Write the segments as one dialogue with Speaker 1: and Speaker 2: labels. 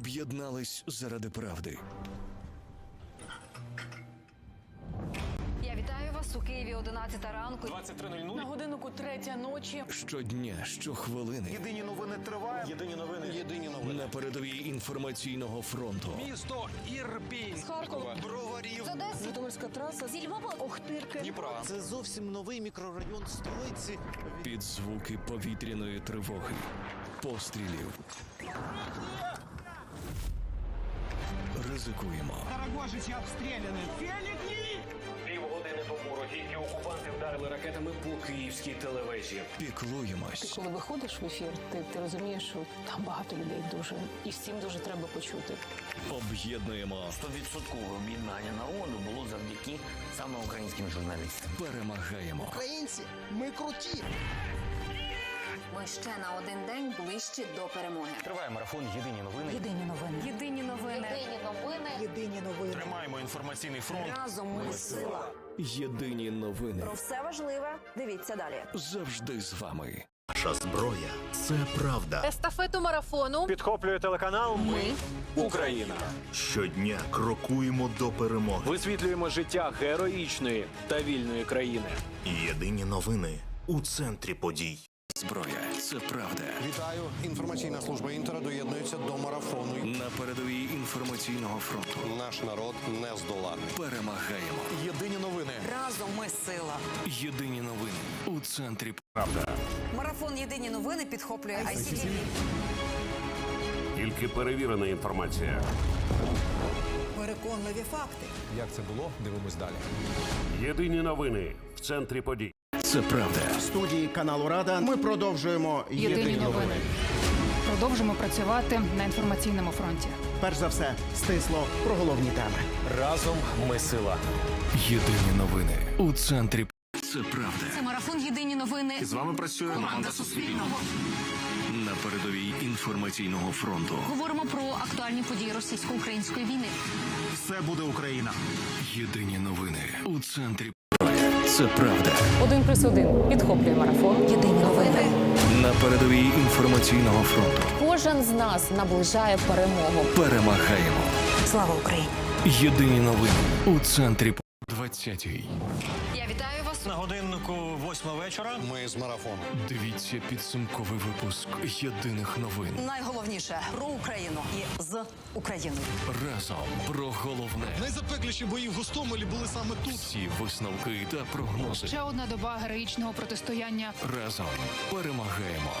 Speaker 1: об'єднались заради правди.
Speaker 2: Я вітаю вас у Києві 11 ранку.
Speaker 3: 23.00.
Speaker 4: На годиннику третя ночі.
Speaker 1: Щодня, щохвилини
Speaker 5: Єдині новини триває.
Speaker 3: Єдині новини.
Speaker 5: Єдині новини.
Speaker 1: на передовій інформаційного фронту.
Speaker 3: Місто Ірпінь.
Speaker 4: Харкова.
Speaker 5: Броварів.
Speaker 4: Житомирська траса. Зі Львова. Охтирки.
Speaker 3: Дніпра.
Speaker 5: Це зовсім новий мікрорайон столиці.
Speaker 1: Під звуки повітряної тривоги, пострілів. Ризикуємо,
Speaker 6: Дорогожичи обстреляны. Феликни!
Speaker 7: Півгодини тому російські окупанти вдарили ракетами по київській телевежі.
Speaker 1: піклуємось,
Speaker 4: Коли виходиш в ефір, ти, ти розумієш, що там багато людей дуже і всім дуже треба почути.
Speaker 1: об'єднуємо,
Speaker 7: Стовідсоткове об'єднання народу було завдяки саме українським журналістам.
Speaker 1: перемагаємо.
Speaker 5: Українці, ми круті.
Speaker 2: Ми ще на один день ближче до перемоги.
Speaker 7: Триває марафон Єдині новини.
Speaker 4: Єдині новини.
Speaker 2: Єдині новини.
Speaker 6: Єдині новини. Єдині новини.
Speaker 3: Тримаємо інформаційний фронт.
Speaker 2: Разом ми сила.
Speaker 1: Єдині новини Про
Speaker 2: все важливе. Дивіться далі.
Speaker 1: завжди з вами.
Speaker 8: Наша зброя це правда.
Speaker 4: Естафету марафону.
Speaker 3: Підхоплює телеканал Ми Україна.
Speaker 8: Щодня крокуємо до перемоги.
Speaker 3: Висвітлюємо життя героїчної та вільної країни.
Speaker 8: Єдині новини у центрі подій.
Speaker 1: Зброя це правда.
Speaker 5: Вітаю. Інформаційна служба інтера доєднується до марафону.
Speaker 1: На передовій інформаційного фронту
Speaker 5: Наш народ не здоланий.
Speaker 1: перемагаємо.
Speaker 5: Єдині новини.
Speaker 2: Разом ми сила.
Speaker 1: Єдині новини у центрі Правда.
Speaker 2: Марафон Єдині новини підхоплює ICTV.
Speaker 9: Тільки перевірена інформація.
Speaker 6: Переконливі факти.
Speaker 5: Як це було? Дивимось далі.
Speaker 9: Єдині новини в центрі подій.
Speaker 1: Це правда.
Speaker 10: В студії каналу Рада ми продовжуємо єдині, новини.
Speaker 4: Продовжимо працювати на інформаційному фронті.
Speaker 10: Перш за все, стисло про головні теми.
Speaker 3: Разом ми сила.
Speaker 1: Єдині новини у центрі це правда.
Speaker 2: Це марафон Єдині новини.
Speaker 8: З вами працює команда Суспільного.
Speaker 1: На передовій інформаційного фронту.
Speaker 2: Говоримо про актуальні події російсько-української війни.
Speaker 8: Все буде Україна.
Speaker 1: Єдині новини у центрі це правда.
Speaker 4: Один плюс один підхоплює марафон.
Speaker 2: Єдині новини.
Speaker 1: На передовій інформаційного фронту
Speaker 4: Кожен з нас наближає перемогу.
Speaker 1: перемагаємо.
Speaker 2: Слава Україні!
Speaker 1: Єдині новини у центрі 20-й.
Speaker 2: Я вітаю вас.
Speaker 3: На годиннику восьма вечора.
Speaker 5: Ми з марафону.
Speaker 1: Дивіться підсумковий випуск єдиних новин.
Speaker 2: Найголовніше про Україну і з Україною.
Speaker 1: Разом про головне.
Speaker 5: Найзапекліші бої в Гостомелі були саме тут.
Speaker 1: Всі висновки та прогнози.
Speaker 4: Ще одна доба героїчного протистояння.
Speaker 1: Разом перемагаємо.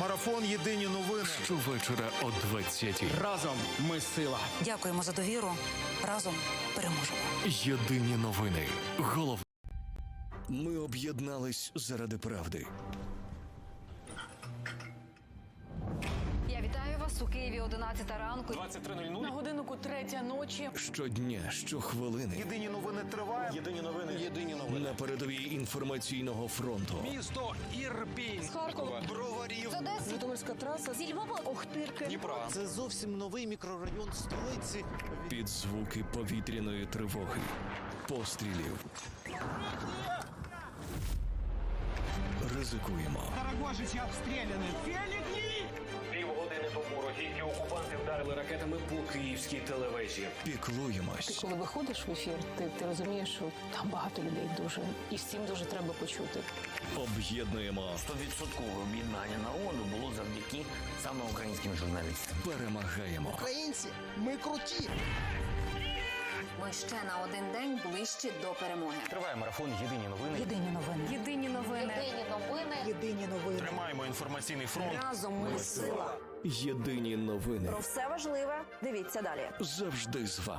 Speaker 5: Марафон Єдині новини.
Speaker 1: Щовечора о 20-й.
Speaker 10: Разом ми сила.
Speaker 2: Дякуємо за довіру. Разом переможемо.
Speaker 1: Єдині новини. Головне. Ми об'єднались заради правди.
Speaker 2: Я вітаю вас у Києві 11 ранку.
Speaker 3: 23.00.
Speaker 4: На годиннику третя ночі.
Speaker 1: Щодня, щохвилини
Speaker 5: Єдині новини триває.
Speaker 3: Єдині новини.
Speaker 5: Єдині новини.
Speaker 1: на передовій інформаційного фронту.
Speaker 3: Місто Ірпінь.
Speaker 4: Харкова.
Speaker 5: Броварів.
Speaker 4: Житомирська траса. Зі Львова. Охтирки.
Speaker 3: Дніпра.
Speaker 5: Це зовсім новий мікрорайон столиці.
Speaker 1: Під звуки повітряної тривоги, пострілів. Ризикуємо,
Speaker 6: Дорогожичи обстреляны. Феликни!
Speaker 7: Півгодини тому російські окупанти вдарили ракетами по київській телевежі.
Speaker 1: піклуємось,
Speaker 4: Коли виходиш в ефір, ти, ти розумієш, що там багато людей дуже і всім дуже треба почути.
Speaker 1: об'єднуємо,
Speaker 7: Стовідсоткове об'єднання народу було завдяки саме українським журналістам.
Speaker 1: перемагаємо.
Speaker 5: Українці, ми круті.
Speaker 2: Ми ще на один день ближче до перемоги.
Speaker 7: Триває марафон Єдині новини.
Speaker 4: Єдині новини.
Speaker 2: Єдині новини.
Speaker 6: Єдині новини. Єдині новини.
Speaker 3: Тримаємо інформаційний фронт.
Speaker 2: Разом ми сила.
Speaker 1: Єдині новини Про
Speaker 2: все важливе. Дивіться далі.
Speaker 1: завжди з вами.